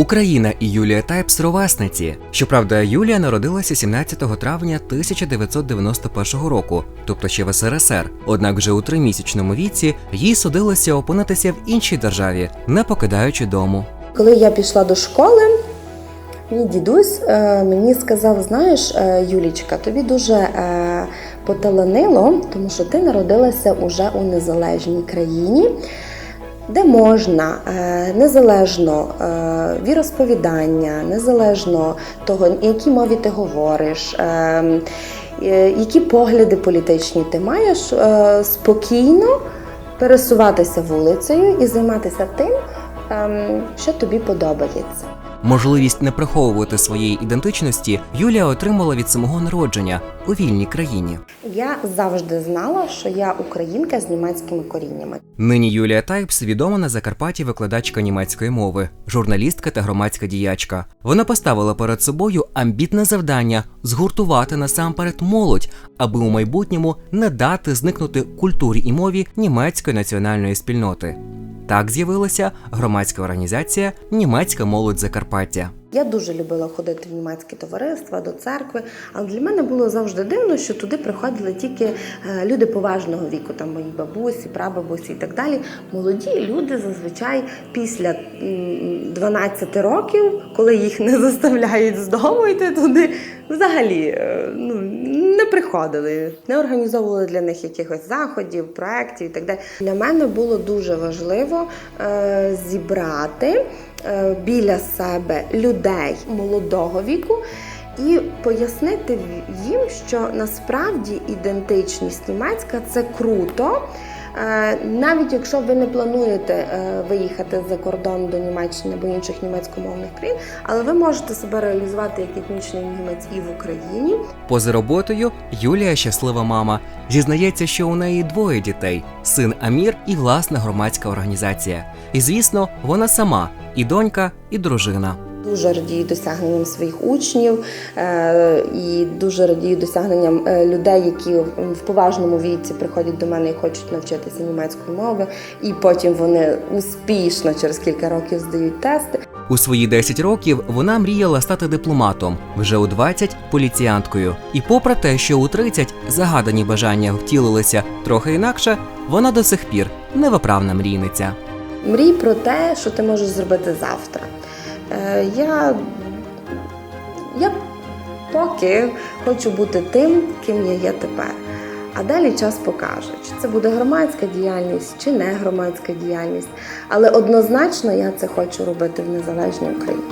Україна і Юлія Тайпс ровесниці. Щоправда, Юлія народилася 17 травня 1991 року, тобто ще в СРСР. Однак вже у тримісячному віці їй судилося опинитися в іншій державі, не покидаючи дому. Коли я пішла до школи, мій дідусь е, мені сказав: знаєш, е, Юлічка, тобі дуже е, поталанило, тому що ти народилася уже у незалежній країні, де можна е, незалежно е, віросповідання, незалежно того, якій мові ти говориш. е, Які погляди політичні ти маєш спокійно пересуватися вулицею і займатися тим, ем, що тобі подобається. Можливість не приховувати своєї ідентичності Юлія отримала від самого народження у вільній країні. Я завжди знала, що я українка з німецькими коріннями. Нині Юлія Тайпс відома на Закарпатті викладачка німецької мови, журналістка та громадська діячка. Вона поставила перед собою амбітне завдання згуртувати насамперед молодь, аби у майбутньому не дати зникнути культурі і мові німецької національної спільноти. Так з'явилася громадська організація Німецька молодь Закарпаття. Я дуже любила ходити в німецьке товариства до церкви, але для мене було завжди дивно, що туди приходили тільки е, люди поважного віку, там мої бабусі, прабабусі і так далі. Молоді люди зазвичай після 12 років, коли їх не заставляють з дому йти туди, взагалі е, ну, не приходили, не організовували для них якихось заходів, проєктів і так далі. Для мене було дуже важливо е, зібрати біля себе людей молодого віку. І пояснити їм, що насправді ідентичність німецька це круто. Е, Навіть якщо ви не плануєте е, виїхати за кордон до Німеччини або інших німецькомовних країн, але ви можете себе реалізувати як етнічний німець і в Україні. Поза роботою Юлія щаслива мама. Зізнається, що у неї двоє дітей: син Амір і власна громадська організація. І звісно, вона сама і донька, і дружина. Дуже радію досягненням своїх учнів е, і дуже радію досягненням е, людей, які в поважному віці приходять до мене і хочуть навчитися німецької мови, і потім вони успішно через кілька років здають тести. У свої 10 років вона мріяла стати дипломатом, вже у 20 – поліціянткою. І попри те, що у 30 загадані бажання втілилися трохи інакше, вона до сих пір невиправна мрійниця. Мрій про те, що ти можеш зробити завтра. Е, Я, я поки хочу бути тим, ким я є тепер. А далі час покаже, чи це буде громадська діяльність, чи не громадська діяльність. Але однозначно я це хочу робити в незалежній Україні.